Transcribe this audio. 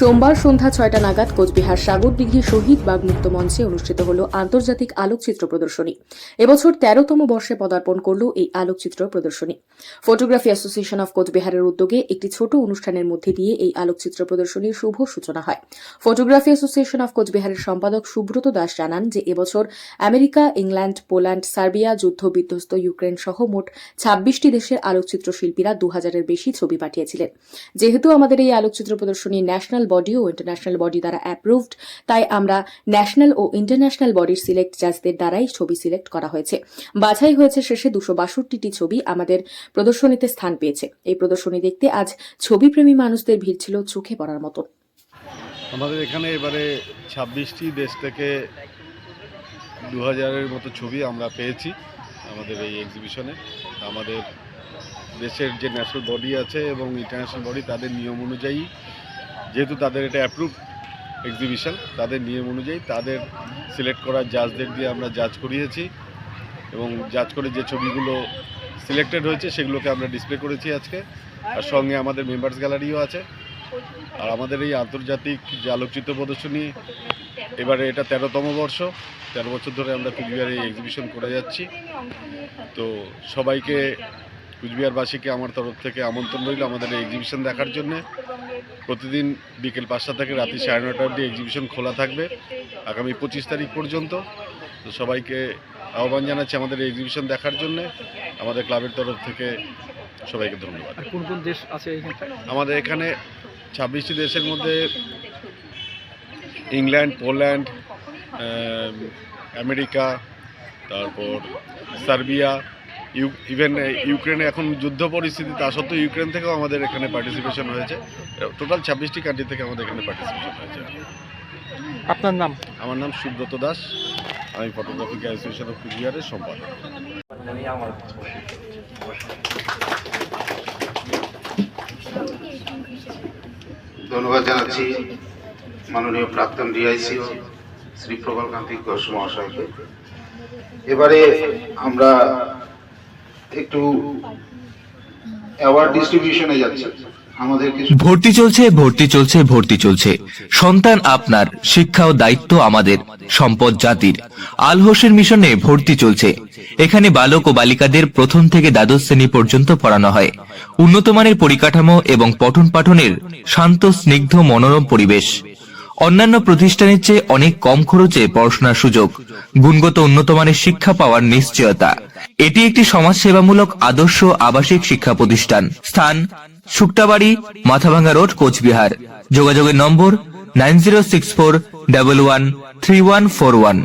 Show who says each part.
Speaker 1: সোমবার সন্ধ্যা ছয়টা নাগাদ কোচবিহার সাগরদিঘি শহীদ বাগ মুক্ত মঞ্চে অনুষ্ঠিত হল আন্তর্জাতিক আলোকচিত্র প্রদর্শনী। এবছর তেরোতম বর্ষে পদার্পণ করল এই আলোকচিত্র প্রদর্শনী। ফটোগ্রাফি অ্যাসোসিয়েশন অফ কোচবিহারের উদ্যোগে একটি ছোট অনুষ্ঠানের মধ্যে দিয়ে এই আলোকচিত্র প্রদর্শনীর শুভ সূচনা হয়। ফটোগ্রাফি অ্যাসোসিয়েশন অফ কোচবিহারের সম্পাদক সুব্রত দাস জানান যে এবছর আমেরিকা, ইংল্যান্ড, পোল্যান্ড, সার্বিয়া যুদ্ধ বিধ্বস্ত ইউক্রেন সহ মোট ছাব্বিশটি দেশের আলোকচিত্র শিল্পীরা দু হাজারের বেশি ছবি পাঠিয়েছিলেন। যেহেতু আমাদের এই আলোকচিত্র প্রদর্শনী ন্যাশনাল বডি ও ইন্টারন্যাশনাল বডি দ্বারা অ্যাপ্রুভড তাই আমরা ন্যাশনাল ও ইন্টারন্যাশনাল বডির সিলেক্ট জাজদের দ্বারাই ছবি সিলেক্ট করা হয়েছে। বাছাই হয়েছে শেষে দুশো বাষট্টিটি ছবি আমাদের প্রদর্শনীতে স্থান পেয়েছে। এই প্রদর্শনী দেখতে আজ ছবিপ্রেমী মানুষদের ভিড় ছিল চোখে পড়ার মতো।
Speaker 2: আমাদের এখানে এবারে ছাব্বিশটি দেশ থেকে দু হাজারের মতো ছবি আমরা পেয়েছি আমাদের এই এক্সিবিশনে আমাদের দেশের যে ন্যাশনাল বডি আছে এবং ইন্টারন্যাশনাল বডি তাদের নিয়ম অনুযায়ী যেহেতু তাদের এটা অ্যাপ্রুভ এক্সিবিশন তাদের নিয়ম অনুযায়ী তাদের সিলেক্ট করা জাজদের দিয়ে আমরা জাজ করিয়েছি এবং জাজ করে যে ছবিগুলো সিলেক্টেড হয়েছে সেগুলোকে আমরা ডিসপ্লে করেছি আজকে। আর সঙ্গে আমাদের মেম্বার্স গ্যালারিও আছে। আর আমাদের এই আন্তর্জাতিক যে আলোকচিত্র প্রদর্শনী, এবারে এটা তেরোতম বর্ষ। তেরো বছর ধরে আমরা কুচবিহারে এই এক্সিবিশন করে যাচ্ছি। তো সবাইকে কুচবিহারবাসীকে আমার তরফ থেকে আমন্ত্রণ রইল আমাদের এই এক্সিবিশন দেখার জন্য। প্রতিদিন বিকেল পাঁচটা থেকে রাত্রি সাড়ে নটা অবধি এক্সিবিশন খোলা থাকবে আগামী পঁচিশ তারিখ পর্যন্ত। তো সবাইকে আহ্বান জানাচ্ছি আমাদের এই এক্সিবিশন দেখার জন্য। আমাদের ক্লাবের তরফ থেকে সবাইকে ধন্যবাদ।
Speaker 3: কোন কোন দেশ আছে
Speaker 2: আমাদের এখানে ছাব্বিশটি দেশের মধ্যে ইংল্যান্ড পোল্যান্ড আমেরিকা তারপর সার্বিয়া ইভেন ইউক্রেনে এখন যুদ্ধ পরিস্থিতি তা সত্ত্বেও ইউক্রেন থেকেও আমাদের এখানে পার্টিসিপেশন হয়েছে। টোটাল ছাব্বিশটি কান্ট্রি থেকে আমাদের এখানে পার্টিসিপেশন হয়েছে।
Speaker 3: আপনার নাম?
Speaker 2: আমার নাম সুব্রত দাস। আমি ফটোগ্রাফিক অ্যাসোসিয়েশন অফ কুচবিহারের সম্পাদক।
Speaker 4: ধন্যবাদ জানাচ্ছি মাননীয় প্রাক্তন ডিআইসিও শ্রী প্রবলকান্তি ঘোষ মহাশয়কে। এবারে আমরা একটু অ্যাওয়ার্ড ডিস্ট্রিবিউশনে যাচ্ছি।
Speaker 5: ভর্তি চলছে ভর্তি চলছে ভর্তি চলছে। সন্তান আপনার, শিক্ষা ও দায়িত্ব আমাদের, সম্পদ জাতির। আল হোসেন মিশনে ভর্তি চলছে। এখানে বালক ও বালিকাদের প্রথম থেকে দ্বাদশ শ্রেণি পর্যন্ত পড়ানো হয়। উন্নত মানের পরিকাঠামো এবং পঠন পাঠনের শান্ত, স্নিগ্ধ, মনোরম পরিবেশ। অন্যান্য প্রতিষ্ঠানের চেয়ে অনেক কম খরচে পড়াশোনার সুযোগ। গুণগত উন্নত মানের শিক্ষা পাওয়ার নিশ্চয়তা। এটি একটি সমাজ সেবামূলক আদর্শ আবাসিক শিক্ষা প্রতিষ্ঠান। স্থান শুক্তাবাড়ি, মাথাভাঙ্গা রোড, কোচবিহার। যোগাযোগের number nine zero six four double one three one four one.